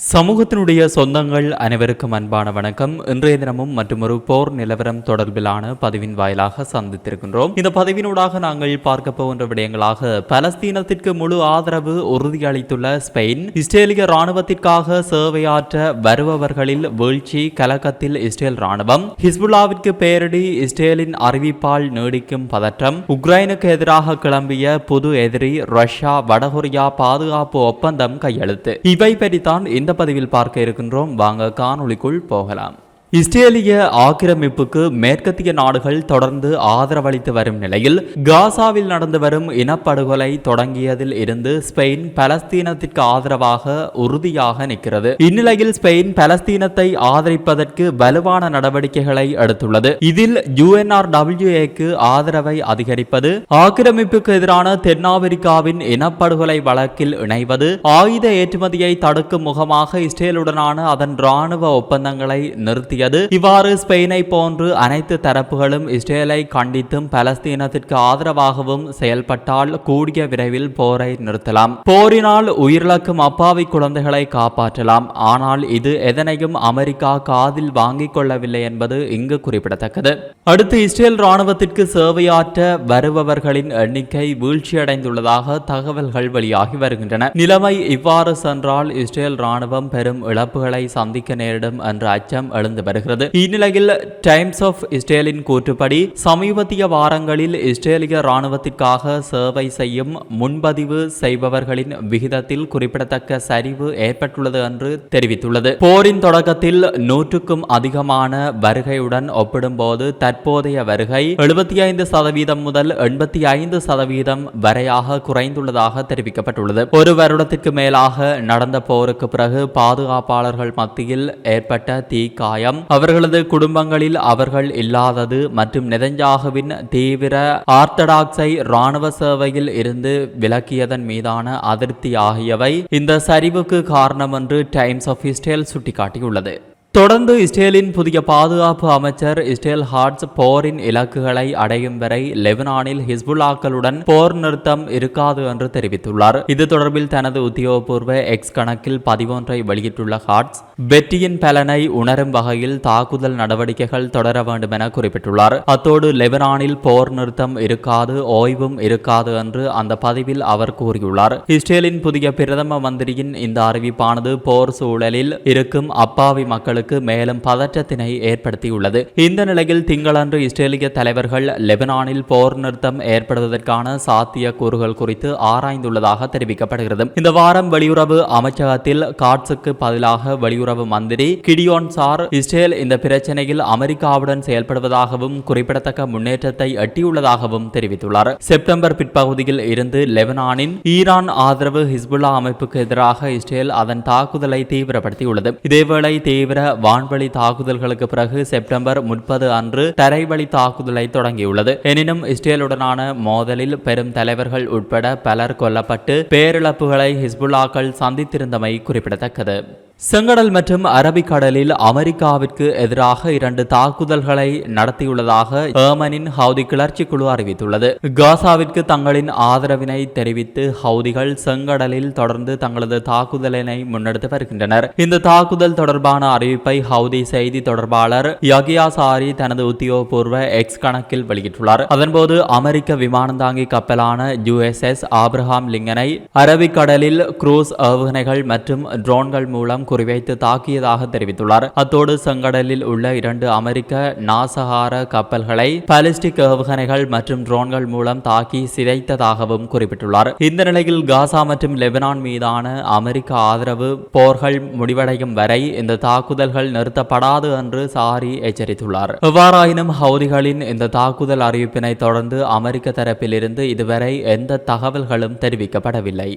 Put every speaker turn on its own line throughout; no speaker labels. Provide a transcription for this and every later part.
சமூகத்தினுடைய சொந்தங்கள் அனைவருக்கும் அன்பான வணக்கம். இன்றைய தினமும் மற்றொரு போர் நிலவரம் தொடர்பிலான பதிவின் வாயிலாக சந்தித்திருக்கின்றோம். இந்த பதிவினூடாக நாங்கள் பார்க்க போகின்ற விடயங்களாக பலஸ்தீனத்திற்கு முழு ஆதரவு உறுதியளித்துள்ள ஸ்பெயின் இஸ்ரேலிய ராணுவத்திற்காக சேவையாற்ற வருபவர்களில் வீழ்ச்சி கலக்கத்தில் இஸ்ரேல் ராணுவம் ஹிஸ்புல்லாவிற்கு பேரடி இஸ்ரேலின் அறிவிப்பால் நீடிக்கும் பதற்றம் உக்ரைனுக்கு எதிராக கிளம்பிய புது எதிரி ரஷ்யா வடகொரியா பாதுகாப்பு ஒப்பந்தம் கையெழுத்து. இவை பற்றித்தான் இந்த பதிவில் பார்க்க இருக்கின்றோம். வாங்க காணொளிக்குள் போகலாம். இஸ்ரேலிய ஆக்கிரமிப்புக்கு மேற்கத்திய நாடுகள் தொடர்ந்து ஆதரவளித்து வரும் நிலையில் காசாவில் நடந்து வரும் இனப்படுகொலை தொடங்கியதில் இருந்து ஸ்பெயின் பலஸ்தீனத்திற்கு ஆதரவாக உறுதியாக நிற்கிறது. இந்நிலையில் ஸ்பெயின் பலஸ்தீனத்தை ஆதரிப்பதற்கு வலுவான நடவடிக்கைகளை எடுத்துள்ளது. இதில் யுஎன்ஆர்டபிள்யூஏக்கு ஆதரவை அதிகரிப்பது ஆக்கிரமிப்புக்கு எதிரான தென்னாப்பிரிக்காவின் இனப்படுகொலை வழக்கில் இணைவது ஆயுத ஏற்றுமதியை தடுக்கும் முகமாக இஸ்ரேலுடனான அதன் ராணுவ ஒப்பந்தங்களை நிறுத்தி நிறுத்தியது இவ்வாறு ஸ்பெயினை போன்று அனைத்து தரப்புகளும் இஸ்ரேலை கண்டித்தும் பலஸ்தீனத்திற்கு ஆதரவாகவும் செயல்பட்டால் கூடிய விரைவில் போரை நிறுத்தலாம். போரினால் உயிரிழக்கும் அப்பாவி குழந்தைகளை காப்பாற்றலாம். ஆனால் இது எதனையும் அமெரிக்கா காதில் வாங்கிக் கொள்ளவில்லை என்பது இங்கு குறிப்பிடத்தக்கது. அடுத்து இஸ்ரேல் ராணுவத்திற்கு சேவையாற்ற வருபவர்களின் எண்ணிக்கை வீழ்ச்சியடைந்துள்ளதாக தகவல்கள் வெளியாகி வருகின்றன. நிலைமை இவ்வாறு சென்றால் இஸ்ரேல் ராணுவம் பெரும் இழப்புகளை சந்திக்க நேரிடும் என்ற அச்சம் எழுந்து வருகிறது. இந்நிலையில் டைம்ஸ் ஆஃப் இஸ்ரேலின் கூற்றுப்படி சமீபத்திய வாரங்களில் இஸ்ரேலிய ராணுவத்திற்காக சேவை செய்யும் முன்பதிவு செய்பவர்களின் விகிதத்தில் குறிப்பிடத்தக்க சரிவு ஏற்பட்டுள்ளது என்று தெரிவித்துள்ளது. போரின் தொடக்கத்தில் நூற்றுக்கும் அதிகமான வருகையுடன் ஒப்பிடும்போது தற்போதைய வருகை எழுபத்தி ஐந்து சதவீதம் முதல் எண்பத்தி ஐந்து சதவீதம் வரையாக குறைந்துள்ளதாக தெரிவிக்கப்பட்டுள்ளது. ஒரு வருடத்திற்கு மேலாக நடந்த போருக்கு பிறகு பாதுகாப்பாளர்கள் மத்தியில் ஏற்பட்ட தீக்காயம் அவர்களது குடும்பங்களில் அவர்கள் இல்லாதது மற்றும் நெதஞ்சாகுவின் தீவிர ஆர்த்தடாக்ஸை இராணுவ சேவையில் இருந்து விலக்கியதன் மீதான அதிருப்தி ஆகியவை இந்த சரிவுக்கு காரணம் என்று டைம்ஸ் ஆஃப் இஸ்ரேல் சுட்டிக்காட்டியுள்ளது. தொடர்ந்து இஸ்ரேலின் புதிய பாதுகாப்பு அமைச்சர் இஸ்ரேல் ஹார்ட்ஸ் போரின் இலக்குகளை அடையும் வரை லெபனானில் ஹிஸ்புல்லாக்களுடன் போர் நிறுத்தம் இருக்காது என்று தெரிவித்துள்ளார். இது தொடர்பில் தனது உத்தியோகபூர்வ எக்ஸ் கணக்கில் பதிவொன்றை வெளியிட்டுள்ள ஹார்ட்ஸ் வெற்றியின் பலனை உணரும் வகையில் தாக்குதல் நடவடிக்கைகள் தொடர வேண்டும் என குறிப்பிட்டுள்ளார். அத்தோடு லெபனானில் போர் நிறுத்தம் இருக்காது ஓய்வும் இருக்காது என்று அந்த பதிவில் அவர் கூறியுள்ளார். இஸ்ரேலின் புதிய பிரதம மந்திரியின் இந்த அறிவிப்பானது போர் சூழலில் இருக்கும் அப்பாவி மக்களுக்கு மேலும் பதற்றத்தினை ஏற்படுத்தியுள்ளது. இந்த நிலையில் திங்களன்று இஸ்ரேலிய தலைவர்கள் லெபனானில் போர் நிறுத்தம் ஏற்படுவதற்கான சாத்திய கூறுகள் குறித்து ஆராய்ந்துள்ளதாக தெரிவிக்கப்படுகிறது. இந்த வாரம் வெளியுறவு அமைச்சகத்தில் காட்ஸுக்கு பதிலாக வெளியுறவு மந்திரி கிடியோன் சார் இஸ்ரேல் இந்த பிரச்சனையில் அமெரிக்காவுடன் செயல்படுவதாகவும் குறிப்பிடத்தக்க முன்னேற்றத்தை எட்டியுள்ளதாகவும் தெரிவித்துள்ளார். செப்டம்பர் பிற்பகுதியில் இருந்து லெபனானின் ஈரான் ஆதரவு ஹிஸ்புல்லா அமைப்புக்கு எதிராக இஸ்ரேல் அதன் தாக்குதலை தீவிரப்படுத்தியுள்ளது. இதேவேளை தீவிர வான்வழி தாக்குதல்களுக்கு பிறகு செப்டம்பர் முப்பது அன்று தரைவழி தாக்குதலை தொடங்கியுள்ளது. எனினும் இஸ்ரேலுடனான மோதலில் பெரும் தலைவர்கள் உட்பட பலர் கொல்லப்பட்டு பேரிழப்புகளை ஹிஸ்புல்லாக்கள் சந்தித்திருந்தமை குறிப்பிடத்தக்கது. செங்கடல் மற்றும் அரபிக்கடலில் அமெரிக்காவிற்கு எதிராக இரண்டு தாக்குதல்களை நடத்தியுள்ளதாக ஏமனின் ஹவுதி கிளர்ச்சி குழு அறிவித்துள்ளது. காசாவிற்கு தங்களின் ஆதரவினை தெரிவித்து ஹவுதிகள் செங்கடலில் தொடர்ந்து தங்களது தாக்குதலினை முன்னெடுத்து வருகின்றனர். இந்த தாக்குதல் தொடர்பான அறிவிப்பை ஹவுதி செய்தி தொடர்பாளர் யகியா சாரி தனது உத்தியோகபூர்வ எக்ஸ் கணக்கில் வெளியிட்டுள்ளார். அதன்போது அமெரிக்க விமானந்தாங்கி கப்பலான யுஎஸ்எஸ் ஆப்ரஹாம் லிங்கனை அரபிக்கடலில் குரூஸ் ஏவுகணைகள் மற்றும் ட்ரோன்கள் மூலம் குறிவைத்து தாக்கியதாக தெரிவித்துள்ளார். அத்தோடு செங்கடலில் உள்ள இரண்டு அமெரிக்க நாசகார கப்பல்களை பாலிஸ்டிக் ஏவுகணைகள் மற்றும் ட்ரோன்கள் மூலம் தாக்கி சிதைத்ததாகவும் குறிப்பிட்டுள்ளார். இந்த நிலையில் காசா மற்றும் லெபனான் மீதான அமெரிக்க ஆதரவு போர்கள் முடிவடையும் வரை இந்த தாக்குதல்கள் நிறுத்தப்படாது என்று சாரி எச்சரித்துள்ளார். எவ்வாறாயினும் ஹவுதிகளின் இந்த தாக்குதல் அறிவிப்பினை தொடர்ந்து அமெரிக்க தரப்பிலிருந்து இதுவரை எந்த தகவல்களும் தெரிவிக்கப்படவில்லை.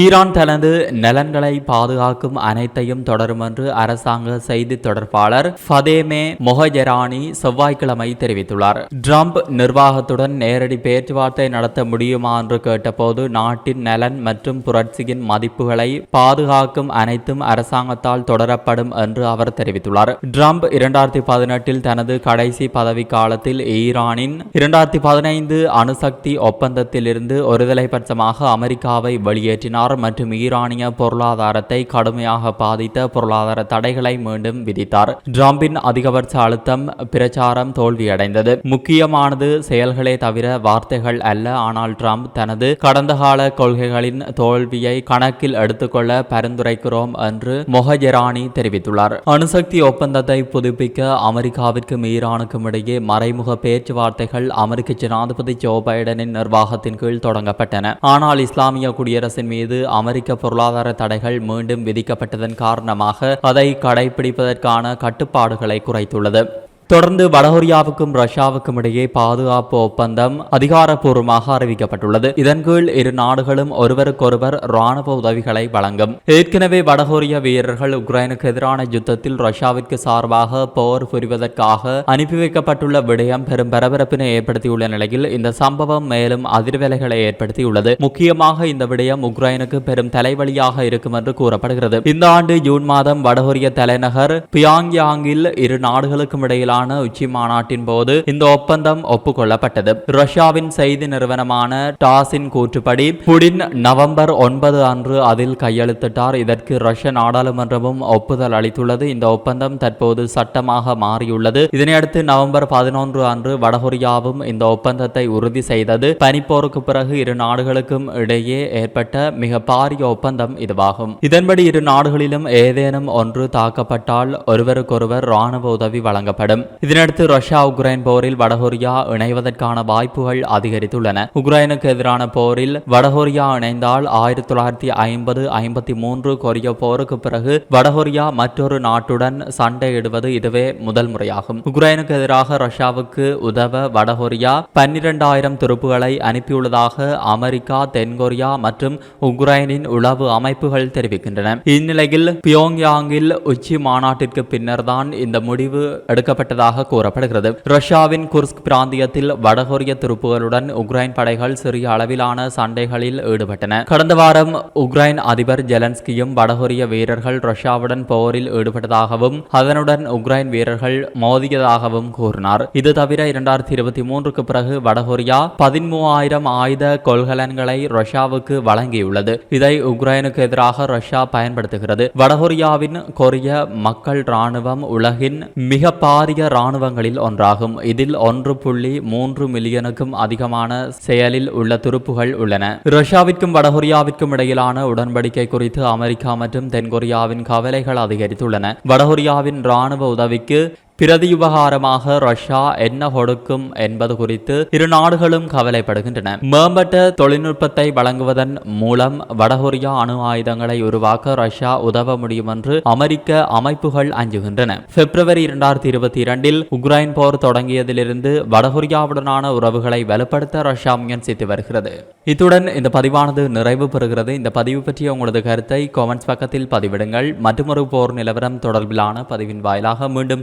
ஈரான் தனது நலன்களை பாதுகாக்கும் அனைத்தையும் தொடரும் என்று அரசாங்க செய்தி தொடர்பாளர் ஃபதேமே மொஹஜரானி செவ்வாய்க்கிழமை தெரிவித்துள்ளார். ட்ரம்ப் நிர்வாகத்துடன் நேரடி பேச்சுவார்த்தை நடத்த முடியுமா என்று கேட்டபோது நாட்டின் நலன் மற்றும் புரட்சியின் மதிப்புகளை பாதுகாக்கும் அனைத்தும் அரசாங்கத்தால் தொடரப்படும் என்று அவர் தெரிவித்துள்ளார். ட்ரம்ப் இரண்டாயிரத்தி பதினெட்டில் தனது கடைசி பதவி காலத்தில் ஈரானின் இரண்டாயிரத்தி பதினைந்து அணுசக்தி ஒப்பந்தத்திலிருந்து ஒருதலை பட்சமாக அமெரிக்காவை வெளியேற்றினார். தரப்பினர் மற்றும் ஈரானிய பொருளாதாரத்தை கடுமையாக பாதித்த பொருளாதார தடைகளை மீண்டும் விதித்தார். டிரம்பின் அதிகபட்ச அழுத்தம் பிரச்சாரம் தோல்வியடைந்தது. முக்கியமானது செயல்களே தவிர வார்த்தைகள் அல்ல. ஆனால் ட்ரம்ப் தனது கடந்த கால கொள்கைகளின் தோல்வியை கணக்கில் எடுத்துக்கொள்ள பரிந்துரைக்கிறோம் என்று மொஹஜெரானி தெரிவித்துள்ளார். அணுசக்தி ஒப்பந்தத்தை புதுப்பிக்க அமெரிக்காவிற்கும் ஈரானுக்கும் இடையே மறைமுக பேச்சுவார்த்தைகள் அமெரிக்க ஜனாதிபதி ஜோ பைடனின் நிர்வாகத்தின் கீழ் தொடங்கப்பட்டன. ஆனால் இஸ்லாமிய குடியரசின் மீது அமெரிக்க பொருளாதார தடைகள் மீண்டும் விதிக்கப்பட்டதன் காரணமாக அதை கடைபிடிப்பதற்கான கட்டுப்பாடுகளை குறைத்துள்ளது. தொடர்ந்து வடகொரியாவுக்கும் ரஷ்யாவுக்கும் இடையே பாதுகாப்பு ஒப்பந்தம் அதிகாரப்பூர்வமாக அறிவிக்கப்பட்டுள்ளது. இதன் கீழ் இரு நாடுகளும் ஒருவருக்கொருவர் ராணுவ உதவிகளை வழங்கும். ஏற்கனவே வடகொரிய வீரர்கள் உக்ரைனுக்கு எதிரான யுத்தத்தில் ரஷ்யாவிற்கு சார்பாக போர் புரிவதற்காக அனுப்பி வைக்கப்பட்டுள்ள விடயம் பெரும் பரபரப்பினை ஏற்படுத்தியுள்ள நிலையில் இந்த சம்பவம் மேலும் அதிர்வலைகளை ஏற்படுத்தியுள்ளது. முக்கியமாக இந்த விடயம் உக்ரைனுக்கு பெரும் தலைவலியாக இருக்கும் என்று கூறப்படுகிறது. இந்த ஆண்டு ஜூன் மாதம் வடகொரிய தலைநகர் பியாங்யாங்கில் இரு நாடுகளுக்கும் இடையிலான உச்சி மாநாட்டின் போது இந்த ஒப்பந்தம் ஒப்புக்கொள்ளப்பட்டது. ரஷ்யாவின் செய்தி நிறுவனமான டாஸின் கூற்றுப்படி புடின் நவம்பர் ஒன்பது அன்று அதில் கையெழுத்திட்டார். இதற்கு ரஷ்ய நாடாளுமன்றமும் ஒப்புதல் அளித்துள்ளது. இந்த ஒப்பந்தம் தற்போது சட்டமாக மாறியுள்ளது. இதனையடுத்து நவம்பர் பதினொன்று அன்று வடகொரியாவும் இந்த ஒப்பந்தத்தை உறுதி செய்தது. பனிப்போருக்கு பிறகு இரு நாடுகளுக்கும் இடையே ஏற்பட்ட மிக பாரிய ஒப்பந்தம் இதுவாகும். இதன்படி இரு நாடுகளிலும் ஏதேனும் ஒன்று தாக்கப்பட்டால் ஒருவருக்கொருவர் ராணுவ உதவி வழங்கப்படும். இதனடுத்து ரஷ்யா உக்ரைன் போரில் வடகொரியா இணைவதற்கான வாய்ப்புகள் அதிகரித்துள்ளன. உக்ரைனுக்கு எதிரான போரில் வடகொரியா இணைந்தால் ஆயிரத்தி தொள்ளாயிரத்தி ஐம்பது ஐம்பத்தி மூன்று கொரிய போருக்கு பிறகு வடகொரியா மற்றொரு நாட்டுடன் சண்டையிடுவது இதுவே முதல் முறையாகும். உக்ரைனுக்கு எதிராக ரஷ்யாவுக்கு உதவ வடகொரியா பன்னிரண்டாயிரம் துருப்புகளை அனுப்பியுள்ளதாக அமெரிக்கா தென்கொரியா மற்றும் உக்ரைனின் உளவு அமைப்புகள் தெரிவிக்கின்றன. இந்நிலையில் பியோங்யாங்கில் உச்சி மாநாட்டிற்கு பின்னர் தான் இந்த முடிவு எடுக்கப்பட்ட எடுக்கப்பட்டதாக கூறப்படுகிறது. ரஷ்யாவின் குர்ஸ்க் பிராந்தியத்தில் வடகொரிய துருப்புகளுடன் உக்ரைன் படைகள் சிறிய அளவிலான சண்டைகளில் ஈடுபட்டன. கடந்த வாரம் உக்ரைன் அதிபர் ஜெலன்ஸ்கியும் வடகொரிய வீரர்கள் ரஷ்யாவுடன் போரில் ஈடுபட்டதாகவும் அதனுடன் உக்ரைன் வீரர்கள் மோதியதாகவும் கூறினார். இது தவிர இரண்டாயிரத்தி இருபத்தி மூன்றுக்கு பிறகு வடகொரியா பதிமூவாயிரம் ஆயுத கொள்கலன்களை ரஷ்யாவுக்கு வழங்கியுள்ளது. இதை உக்ரைனுக்கு எதிராக ரஷ்யா பயன்படுத்துகிறது. வடகொரியாவின் கொரிய மக்கள் ராணுவம் உலகின் மிக பாரிய இராணுவங்களில் ஒன்றாகும். இதில் ஒன்று புள்ளி மூன்று மில்லியனுக்கும் அதிகமான செயலில் உள்ள துருப்புகள் உள்ளன. ரஷ்யாவிற்கும் வடகொரியாவிற்கும் இடையிலான உடன்படிக்கை குறித்து அமெரிக்கா மற்றும் தென்கொரியாவின் கவலைகள் அதிகரித்துள்ளன. வடகொரியாவின் ராணுவ உதவிக்கு பிரதியுபகாரமாக ரஷ்யா என்ன கொடுக்கும் என்பது குறித்து இரு நாடுகளும் கவலைப்படுகின்றன. மேம்பட்ட தொழில்நுட்பத்தை வழங்குவதன் மூலம் வடகொரியா அணு ஆயுதங்களை உருவாக்க ரஷ்யா உதவ முடியும் என்று அமெரிக்க அமைப்புகள் அஞ்சுகின்றன. பிப்ரவரி இரண்டாயிரத்தி இருபத்தி இரண்டில் உக்ரைன் போர் தொடங்கியதிலிருந்து வடகொரியாவுடனான உறவுகளை வலுப்படுத்த ரஷ்யா முயற்சித்து வருகிறது. இத்துடன் இந்த பதிவானது நிறைவு பெறுகிறது. இந்த பதிவு பற்றிய உங்களது கருத்தை காமெண்ட்ஸ் பக்கத்தில் பதிவிடுங்கள். மற்றொரு போர் நிலவரம் தொடர்பிலான பதிவின் வாயிலாக மீண்டும்